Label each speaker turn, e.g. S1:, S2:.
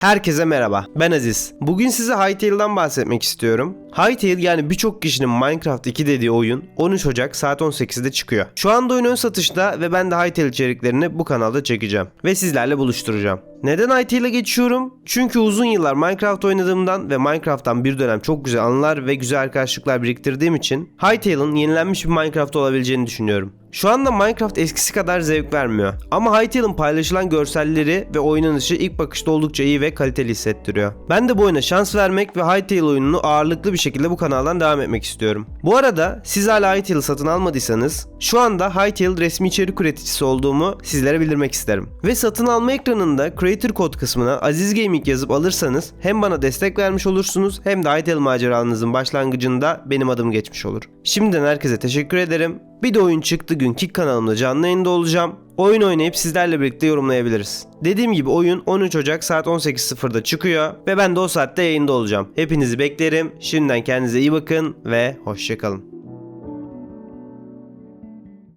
S1: Herkese merhaba, ben Aziz. Bugün size Hytale'dan bahsetmek istiyorum. Hytale yani birçok kişinin Minecraft 2 dediği oyun 13 Ocak saat 18'de çıkıyor. Şu anda oyun ön satışta ve ben de Hytale içeriklerini bu kanalda çekeceğim ve sizlerle buluşturacağım. Neden Hytale'e geçiyorum? Çünkü uzun yıllar Minecraft oynadığımdan ve Minecraft'tan bir dönem çok güzel anılar ve güzel arkadaşlıklar biriktirdiğim için Hytale'ın yenilenmiş bir Minecraft olabileceğini düşünüyorum. Şu anda Minecraft eskisi kadar zevk vermiyor. Ama Hytale'ın paylaşılan görselleri ve oynanışı ilk bakışta oldukça iyi ve kaliteli hissettiriyor. Ben de bu oyuna şans vermek ve Hytale oyununu ağırlıklı bir şekilde bu kanaldan devam etmek istiyorum. Bu arada siz hala Hytale satın almadıysanız şu anda Hytale resmi içerik üreticisi olduğumu sizlere bildirmek isterim. Ve satın alma ekranında Creator Code kısmına Aziz Gaming yazıp alırsanız hem bana destek vermiş olursunuz hem de Hytale maceranızın başlangıcında benim adım geçmiş olur. Şimdiden herkese teşekkür ederim. Bir de oyun çıktı gün Kick kanalımda canlı yayında olacağım. Oyun oynayıp sizlerle birlikte yorumlayabiliriz. Dediğim gibi oyun 13 Ocak saat 18.00'da çıkıyor ve ben de o saatte yayında olacağım. Hepinizi beklerim. Şimdiden kendinize iyi bakın ve hoşçakalın.